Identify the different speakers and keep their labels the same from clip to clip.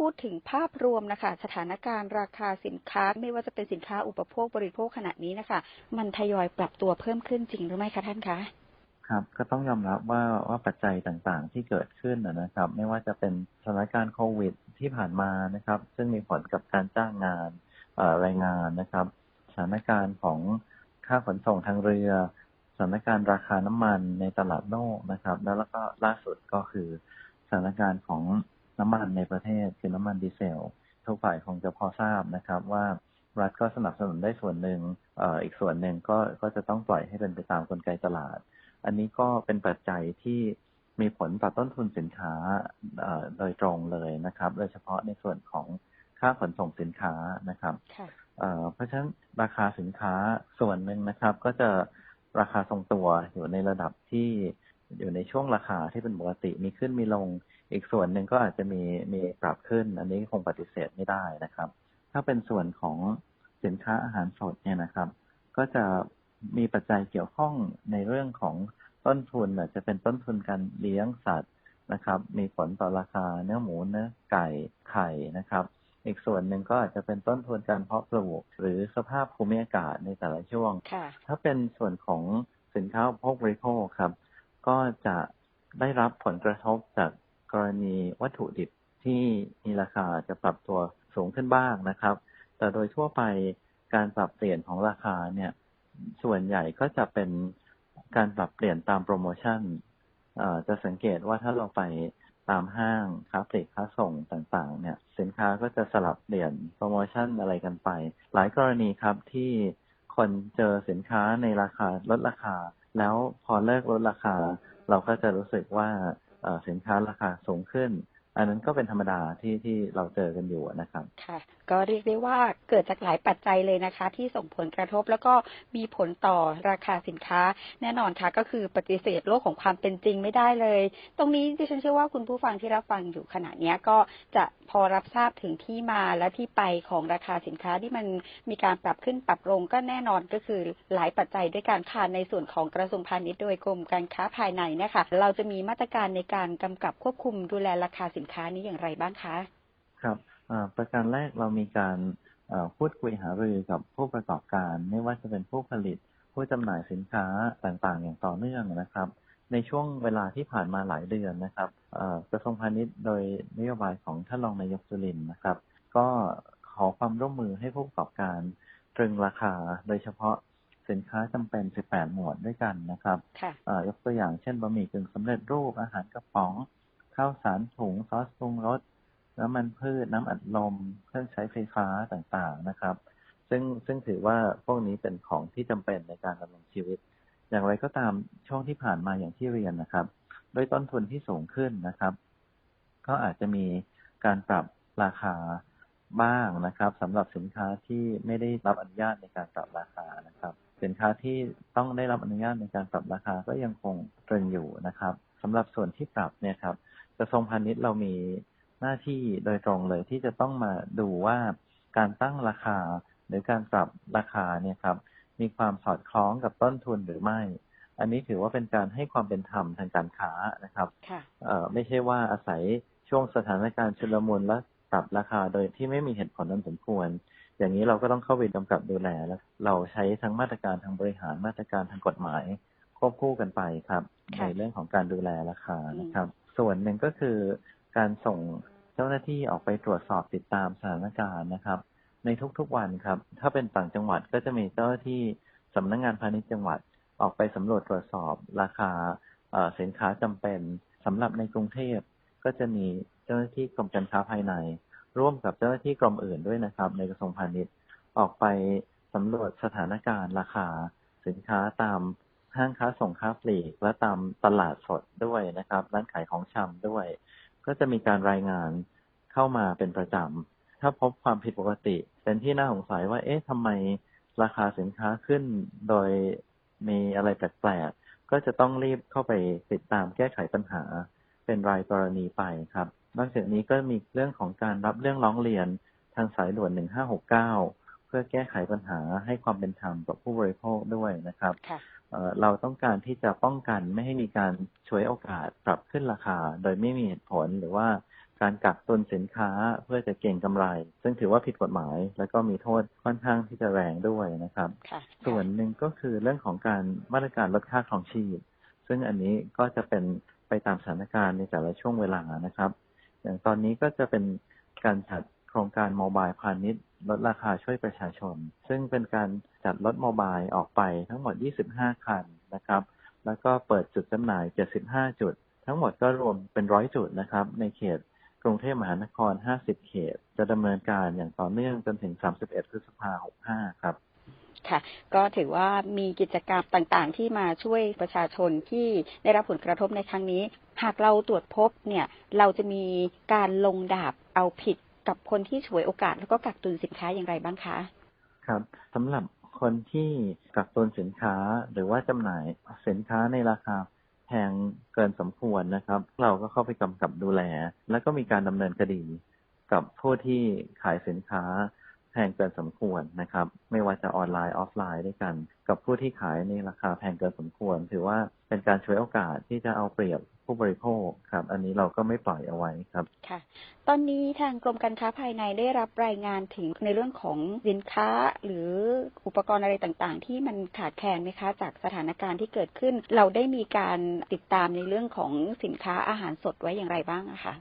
Speaker 1: พูดถึงภาพรวมนะคะ สถานการณ์ราคาสินค้า ไม่ว่าจะเป็นสินค้าอุปโภคบริโภคขณะนี้นะคะ มันทยอยปรับตัวเพิ่มขึ้นจริงหรือไม่คะท่านคะ
Speaker 2: ครับก็ต้องยอมรับว่าว่าปัจจัยต่างๆที่เกิดขึ้นนะครับ ไม่ว่าจะเป็นสถานการณ์โควิดที่ผ่านมานะครับ ซึ่งมีผลกับการจ้างงานเอ่อแรงงานนะครับ สถานการณ์ของค่าขนส่งทางเรือ สถานการณ์ราคาน้ำมันในตลาดโลกนะครับ แล้วก็ล่าสุดก็คือสถานการณ์ของ น้ำมันในประเทศคือน้ำมันดีเซลทุกฝ่ายคงจะพอทราบนะครับว่ารัฐก็สนับสนุนได้ส่วนหนึ่งเอ่ออีกส่วนหนึ่งก็ก็จะต้องปล่อยให้เป็นไปตามกลไกตลาด อันนี้ก็เป็นปัจจัยที่มีผลต่อต้นทุนสินค้าเอ่อโดยตรงเลยนะครับ โดยเฉพาะในส่วนของค่าขนส่งสินค้านะครับ
Speaker 1: ค่ะ
Speaker 2: เอ่อเพราะฉะนั้นราคาสินค้าส่วนหนึ่งนะครับ ก็จะราคาทรงตัวอยู่ในระดับที่อยู่ในช่วงราคาที่เป็นปกติมีขึ้นมีลง อีกส่วนหนึ่งก็อาจจะมีมีปรับขึ้น อันนี้คงปฏิเสธไม่ได้นะครับ ถ้าเป็นส่วนของสินค้าอาหารสดเนี่ยนะครับ ก็จะมีปัจจัยเกี่ยวข้องในเรื่องของต้นทุนอาจจะเป็นต้นทุนการเลี้ยงสัตว์นะครับ มีผลต่อราคาเนื้อหมูเนื้อไก่ไข่นะครับ อีกส่วนหนึ่งก็อาจจะเป็นต้นทุนการเพาะปลูกหรือสภาพภูมิอากาศในแต่ละช่วง
Speaker 1: ค่ะ
Speaker 2: ถ้าเป็นส่วนของสินค้าอุปโภคบริโภคครับ ก็จะได้รับผลกระทบจาก กรณีวัตถุดิบที่มีราคาจะปรับตัวสูงขึ้นบ้างนะครับ แต่โดยทั่วไปการปรับเปลี่ยนของราคาเนี่ย ส่วนใหญ่ก็จะเป็นการปรับเปลี่ยนตามโปรโมชั่นจะสังเกตว่าถ้าเราไปตามห้างค้าปลีกค้าส่งต่างๆ เนี่ย สินค้าก็จะสลับเปลี่ยนโปรโมชั่นอะไรกันไป หลายกรณีครับที่คนเจอสินค้าในราคาลดราคา แล้วพอเลิกลดราคา เราก็จะรู้สึกว่า สินค้าราคาสูงขึ้น อันนั้นก็เป็นธรรมดาที่ที่เราเจอกันอยู่นะครับ
Speaker 1: ค่ะ ก็เรียกได้ว่าเกิดจากหลายปัจจัยเลยนะคะ ที่ส่งผลกระทบแล้วก็มีผลต่อราคาสินค้า แน่นอนค่ะ ก็คือปฏิเสธโลกของความเป็นจริงไม่ได้เลย ตรงนี้ดิฉันเชื่อว่าคุณผู้ฟังที่รับฟังอยู่ขณะนี้ก็จะพอรับทราบถึงที่มาและที่ไปของราคาสินค้าที่มันมีการปรับขึ้นปรับลงก็แน่นอนก็คือหลายปัจจัยด้วยการค่ะในส่วนของกระทรวงพาณิชย์โดยกรมการค้าภายในนะคะเราจะมีมาตรการในการกำกับควบคุมดูแลราคาสินค้านี้อย่างไรบ้างคะ
Speaker 2: ครับอ่าประการแรกเรามีการเอ่อพูดคุยหารือกับผู้ประกอบการ ไม่ว่าจะเป็นผู้ผลิต ผู้จำหน่ายสินค้าต่างๆ อย่างต่อเนื่องนะครับ ในช่วงเวลาที่ผ่านมาหลายเดือนนะครับเอ่อกระทรวงพาณิชย์โดยนโยบายของท่านรองนายกจุลินทร์นะครับ ก็ขอความร่วมมือให้ผู้ประกอบการตรึงราคาโดยเฉพาะสินค้าจำเป็น 18 หมวดด้วยกันนะครับ
Speaker 1: ค่ะ
Speaker 2: เอ่อยกตัวอย่างเช่นบะหมี่กึ่งสำเร็จรูปอาหารกระป๋อง ข้าวสารถุงซอสปรุงรสน้ำมันพืชน้ำอัดลม เครื่องใช้ไฟฟ้าต่างๆนะครับ ซึ่งซึ่งถือว่าพวกนี้เป็นของที่จำเป็นในการดำรงชีวิต อย่างไรก็ตามช่วงที่ผ่านมาอย่างที่เรียนนะครับด้วยต้นทุนที่สูงขึ้นนะครับ ก็อาจจะมีการปรับราคาบ้างนะครับสำหรับสินค้าที่ไม่ได้รับอนุญาตในการปรับราคานะครับ สินค้าที่ต้องได้รับอนุญาตในการปรับราคาก็ยังคงตรึงอยู่นะครับสำหรับส่วนที่ปรับเนี่ยครับ กระทรวงพาณิชย์เรามีหน้าที่โดยตรงเลยที่จะต้องมาดูว่าการตั้งราคาหรือการปรับราคาเนี่ยครับ มีความสอดคล้องกับต้นทุนหรือไม่ อันนี้ถือว่าเป็นการให้ความเป็นธรรมทางการค้านะครับ
Speaker 1: ค่ะ
Speaker 2: เอ่อไม่ใช่ว่าอาศัยช่วงสถานการณ์ชุลมุนและปรับราคาโดยที่ไม่มีเหตุผลนั้นสมควร อย่างนี้เราก็ต้องเข้าไปกำกับดูแลแล้วเราใช้ทั้งมาตรการทางบริหารมาตรการทางกฎหมายควบคู่กันไปครับ
Speaker 1: ค่ะ
Speaker 2: ในเรื่องของการดูแลราคานะครับ ส่วนหนึ่งก็คือการส่งเจ้าหน้าที่ออกไปตรวจสอบติดตามสถานการณ์นะครับ ในทุกๆวันครับ ถ้าเป็นต่างจังหวัดก็จะมีเจ้าหน้าที่สำนักงานพาณิชย์จังหวัดออกไปสำรวจตรวจสอบราคาสินค้าจำเป็นสำหรับในกรุงเทพก็จะมีเจ้าหน้าที่กรมการค้าภายใน ร่วมกับเจ้าหน้าที่กรมอื่นด้วยนะครับ ในกระทรวงพาณิชย์ออกไปสำรวจสถานการณ์ราคาสินค้าตาม ห้างค้าส่งค้าปลีก และตามตลาดสดด้วยนะครับ ร้านขายของชำด้วย ก็จะมีการรายงานเข้ามาเป็นประจำ ถ้าพบความผิดปกติ เป็นที่น่าสงสัยว่า เอ๊ะทำไมราคาสินค้าขึ้นโดยมีอะไรแปลกๆ ก็จะต้องรีบเข้าไปติดตามแก้ไขปัญหา เป็นรายกรณีไปครับ นอกจากนี้ก็มีเรื่องของการรับเรื่องร้องเรียนทางสายด่วน 1569 พื่อแก้ไขปัญหาให้ความเป็นธรรมกับผู้บริโภคด้วยนะครับ
Speaker 1: ค่ะ
Speaker 2: เอ่อเราต้องการที่จะป้องกันไม่ให้มีการฉวยโอกาสปรับขึ้นราคา โดยไม่มีเหตุผลหรือว่าการกักตุนสินค้าเพื่อจะเก็งกำไร ซึ่งถือว่าผิดกฎหมาย แล้วก็มีโทษค่อนข้างที่จะแรงด้วยนะครับ
Speaker 1: ค่ะ
Speaker 2: ส่วนหนึ่งก็คือเรื่องของการมาตรการลดค่าครองชีพ ซึ่งอันนี้ก็จะเป็นไปตามสถานการณ์ในแต่ละช่วงเวลานะครับ อย่างตอนนี้ก็จะเป็นการจัดโครงการโมบายพาณิชย์ลดราคาช่วยประชาชน ซึ่งเป็นการจัดรถโมบายออกไปทั้งหมด 25 คันนะครับ แล้วก็เปิดจุดจำหน่าย 75 จุด ทั้งหมดก็รวมเป็นร้อยจุดนะครับ ในเขตกรุงเทพมหานคร 50 เขต จะดำเนินการอย่างต่อเนื่องจนถึง 31 พฤษภาคม 65 ครับ
Speaker 1: ค่ะก็ถือว่ามีกิจกรรมต่างๆ ที่มาช่วยประชาชนที่ได้รับผลกระทบในครั้งนี้ หากเราตรวจพบเนี่ยเราจะมีการลงดาบเอาผิด กับคนที่ฉวยโอกาสแล้วก็กักตุนสินค้าอย่างไรบ้างคะ
Speaker 2: ครับสำหรับคนที่กักตุนสินค้าหรือว่าจำหน่ายสินค้าในราคาแพงเกินสมควรนะครับ เราก็เข้าไปกำกับดูแล แล้วก็มีการดำเนินคดีกับผู้ที่ขายสินค้า แพงเกินสมควรนะครับ ไม่ว่าจะออนไลน์ออฟไลน์ด้วยกัน กับผู้ที่ขายในราคาแพงเกินสมควร ถือว่าเป็นการช่วยโอกาสที่จะเอาเปรียบผู้บริโภคครับ อันนี้เราก็ไม่ปล่อยเอาไว้ครับ
Speaker 1: ค่ะ ตอนนี้ทางกรมการค้าภายในได้รับรายงานถึงในเรื่องของสินค้าหรืออุปกรณ์อะไรต่างๆ ที่มันขาดแคลนไหมคะ จากสถานการณ์ที่เกิดขึ้น เราได้มีการติดตามในเรื่องของสินค้าอาหารสดไว้อย่างไรบ้างอะคะ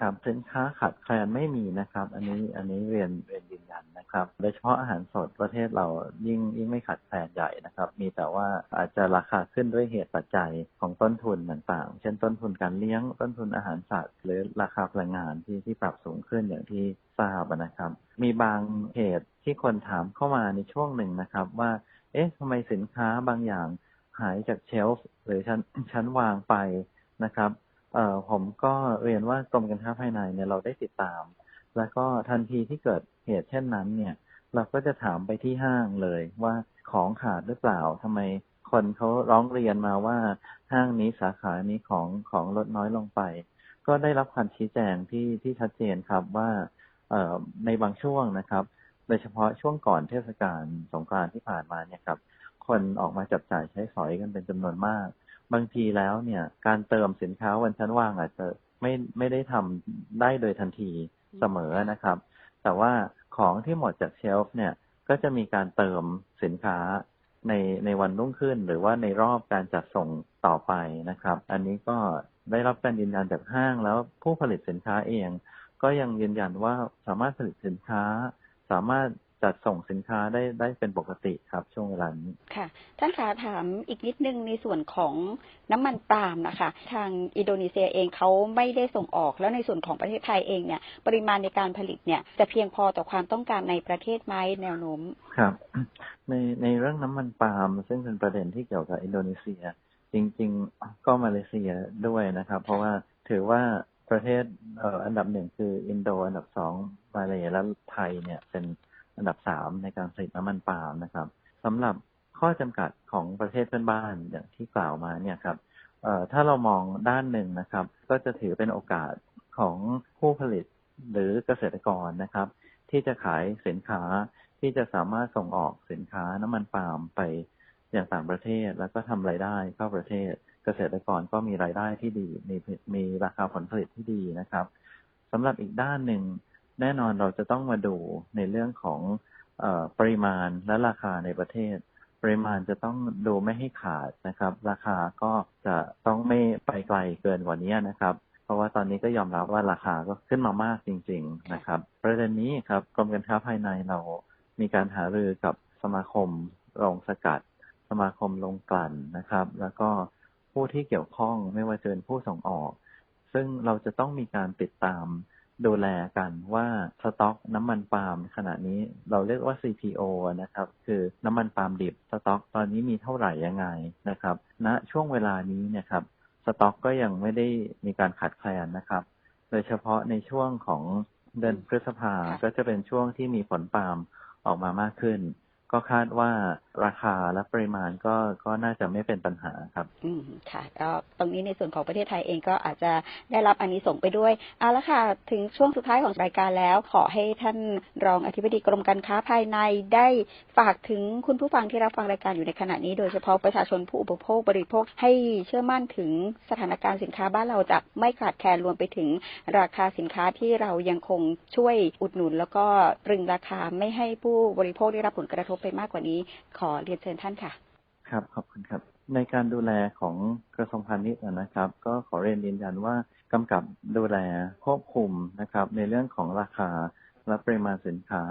Speaker 2: ครับสินค้าขาดแคลนไม่มีนะครับ อันนี้อันนี้เรียนเรียนยืนยันนะครับโดยเฉพาะอาหารสดประเทศเรายิ่งยิ่งไม่ขาดแคลนใหญ่นะครับ มีแต่ว่าอาจจะราคาขึ้นด้วยเหตุปัจจัยของต้นทุนต่างๆ เช่นต้นทุนการเลี้ยงต้นทุนอาหารสัตว์ หรือราคาพลังงานที่ที่ปรับสูงขึ้นอย่างที่ทราบนะครับ มีบางเหตุที่คนถามเข้ามาในช่วงหนึ่งนะครับ ว่า เอ๊ะทำไมสินค้าบางอย่างหายจากเชลฟ์หรือชั้นชั้นวางไปนะครับ เอ่อผมก็เรียนว่ากรมการค้าภายในเนี่ยเราได้ติดตาม แล้วก็ทันทีที่เกิดเหตุเช่นนั้น เนี่ย เราก็จะถามไปที่ห้างเลยว่าของขาดหรือเปล่าทำไมคนเขาร้องเรียนมาว่าห้างนี้สาขานี้ของของลดน้อยลงไป ก็ได้รับคำชี้แจงที่ที่ชัดเจนครับว่าเอ่อในบางช่วงนะครับ โดยเฉพาะช่วงก่อนเทศกาลสงกรานต์ที่ผ่านมาเนี่ยครับ คนออกมาจับจ่ายใช้สอยกันเป็นจำนวนมาก บางทีแล้วเนี่ย การเติมสินค้าวันชั้นว่างอาจจะไม่ไม่ได้ทำได้โดยทันทีเสมอนะครับ แต่ว่าของที่หมดจากเชลฟ์เนี่ยก็จะมีการเติมสินค้าในในวันรุ่งขึ้น หรือว่าในรอบการจัดส่งต่อไปนะครับ อันนี้ก็ได้รับการยืนยันจากห้างแล้วผู้ผลิตสินค้าเอง ก็ยังยืนยันว่าสามารถผลิตสินค้า สามารถ จัดส่งสินค้าได้ได้เป็นปกติครับช่วงเวลานี้
Speaker 1: ค่ะ ท่านคะถามอีกนิดนึงในส่วนของน้ำมันปาล์มนะคะ ทางอินโดนีเซียเองเขาไม่ได้ส่งออก แล้วในส่วนของประเทศไทยเองเนี่ย ปริมาณในการผลิตเนี่ยจะเพียงพอต่อความต้องการในประเทศไหมแนวโน้ม
Speaker 2: ครับ ในในเรื่องน้ำมันปาล์มซึ่งเป็นประเด็นที่เกี่ยวกับอินโดนีเซีย จริง ๆ ก็มาเลเซียด้วยนะครับ เพราะว่าถือว่าประเทศเอ่ออันดับหนึ่งคืออินโด อันดับสองมาเลและไทยเนี่ยเป็น อันดับสามในการผลิตน้ำมันปาล์มนะครับสำหรับข้อจำกัดของประเทศเพื่อนบ้านอย่างที่กล่าวมาเนี่ยครับเอ่อถ้าเรามองด้านหนึ่งนะครับ ก็จะถือเป็นโอกาสของผู้ผลิตหรือเกษตรกรนะครับ ที่จะขายสินค้าที่จะสามารถส่งออกสินค้าน้ำมันปาล์มไปอย่างต่างประเทศ แล้วก็ทำรายได้เข้าประเทศ เกษตรกรก็มีรายได้ที่ดีมีมีราคาผลผลิตที่ดีนะครับสำหรับอีกด้านหนึ่ง แน่นอนเราจะต้องมาดูในเรื่องของออปริมาณและราคาในประเทศ ปริมาณจะต้องดูไม่ให้ขาดนะครับ ราคาก็จะต้องไม่ไปไกลเกินกว่านี้นะครับ เพราะว่าตอนนี้ก็ยอมรับว่าราคาก็ขึ้นมามากจริง ๆนะครับ ประเด็นนี้ครับกรมการค้าภายในเรามีการหารือกับสมาคมโรงสกัด สมาคมโรงกลั่นนะครับ แล้วก็ผู้ที่เกี่ยวข้องไม่ว่าจะเป็นผู้ส่งออก ซึ่งเราจะต้องมีการติดตาม ดูแลกันว่าสต็อกน้ำมันปาล์มขณะนี้เราเรียกว่า CPO นะครับ คือน้ำมันปาล์มดิบสต็อกตอนนี้มีเท่าไหร่ยังไงนะครับณช่วงเวลานี้เนะครับสต็อกก็ยังไม่ได้มีการขาดแคลนนะครับ โดยเฉพาะในช่วงของเดือนพฤษภา
Speaker 1: ค่ะ
Speaker 2: ก็จะเป็นช่วงที่มีผลปาล์มออกมามากขึ้น ก็คาดว่าราคาและปริมาณก็ก็น่าจะไม่เป็นปัญหาครับ
Speaker 1: อืมค่ะก็ตรงนี้ในส่วนของประเทศไทยเองก็อาจจะได้รับอันนี้ส่งไปด้วยเอาละค่ะ ถึงช่วงสุดท้ายของรายการแล้ว ขอให้ท่านรองอธิบดีกรมการค้าภายในได้ฝากถึงคุณผู้ฟังที่รับฟังรายการอยู่ในขณะนี้ โดยเฉพาะประชาชนผู้อุปโภคบริโภคให้เชื่อมั่นถึงสถานการณ์สินค้าบ้านเราจะไม่ขาดแคลนรวมไปถึงราคาสินค้าที่เรายังคงช่วยอุดหนุน แล้วก็ตรึงราคาไม่ให้ผู้บริโภคได้รับผลกระทบไปมากกว่านี้ ขอเรียนเชิญท่านค่ะ
Speaker 2: ครับขอบคุณครับ ในการดูแลของกระทรวงพาณิชย์นะครับ ก็ขอเรียนยืนยันว่ากำกับดูแลควบคุมนะครับ ในเรื่องของราคาและปริมาณสินค้า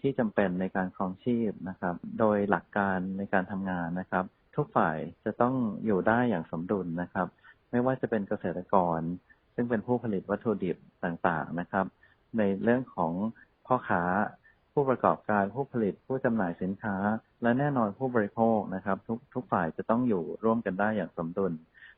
Speaker 2: ที่จำเป็นในการครองชีพนะครับ โดยหลักการในการทำงานนะครับ ทุกฝ่ายจะต้องอยู่ได้อย่างสมดุลนะครับ ไม่ว่าจะเป็นเกษตรกร ซึ่งเป็นผู้ผลิตวัตถุดิบต่างๆนะครับ ในเรื่องของพ่อค้า ผู้ประกอบการผู้ผลิตผู้จำหน่ายสินค้า และแน่นอนผู้บริโภคนะครับ ทุกทุกฝ่ายจะต้องอยู่ร่วมกันได้อย่างสมดุล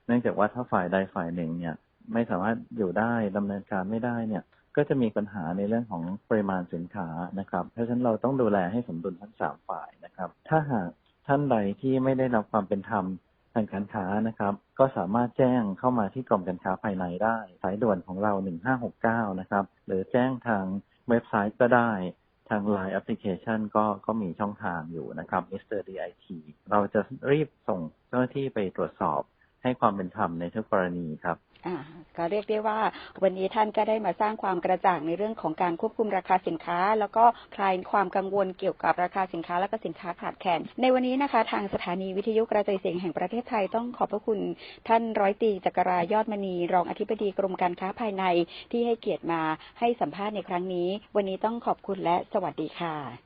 Speaker 2: เนื่องจากว่าถ้าฝ่ายใดฝ่ายหนึ่งเนี่ยไม่สามารถอยู่ได้ดำเนินการไม่ได้เนี่ย ก็จะมีปัญหาในเรื่องของปริมาณสินค้านะครับ เพราะฉะนั้นเราต้องดูแลให้สมดุลทั้งสามฝ่ายนะครับ ถ้าหากท่านใดที่ไม่ได้รับความเป็นธรรมทางการค้านะครับ ก็สามารถแจ้งเข้ามาที่กรมการค้าภายในได้ สายด่วนของเรา 1569 นะครับ หรือแจ้งทางเว็บไซต์ก็ได้ ทาง Line แอปพลิเคชันก็ก็มีช่องทางอยู่นะครับ Mr. DIT เราจะรีบส่งเจ้าหน้าที่ไปตรวจสอบให้ความเป็นธรรมในทุกกรณีครับ
Speaker 1: ก็เรียกได้ว่าวันนี้ท่านก็ได้มาสร้างความกระจ่างในเรื่องของการควบคุมราคาสินค้า แล้วก็คลายความกังวลเกี่ยวกับราคาสินค้าและก็สินค้าขาดแคลนในวันนี้นะคะ ทางสถานีวิทยุกระจายเสียงแห่งประเทศไทยต้องขอบพระคุณท่านร้อยตรีจักรายอดมณี รองอธิบดีกรมการค้าภายในที่ให้เกียรติมาให้สัมภาษณ์ในครั้งนี้ วันนี้ต้องขอบคุณและสวัสดีค่ะ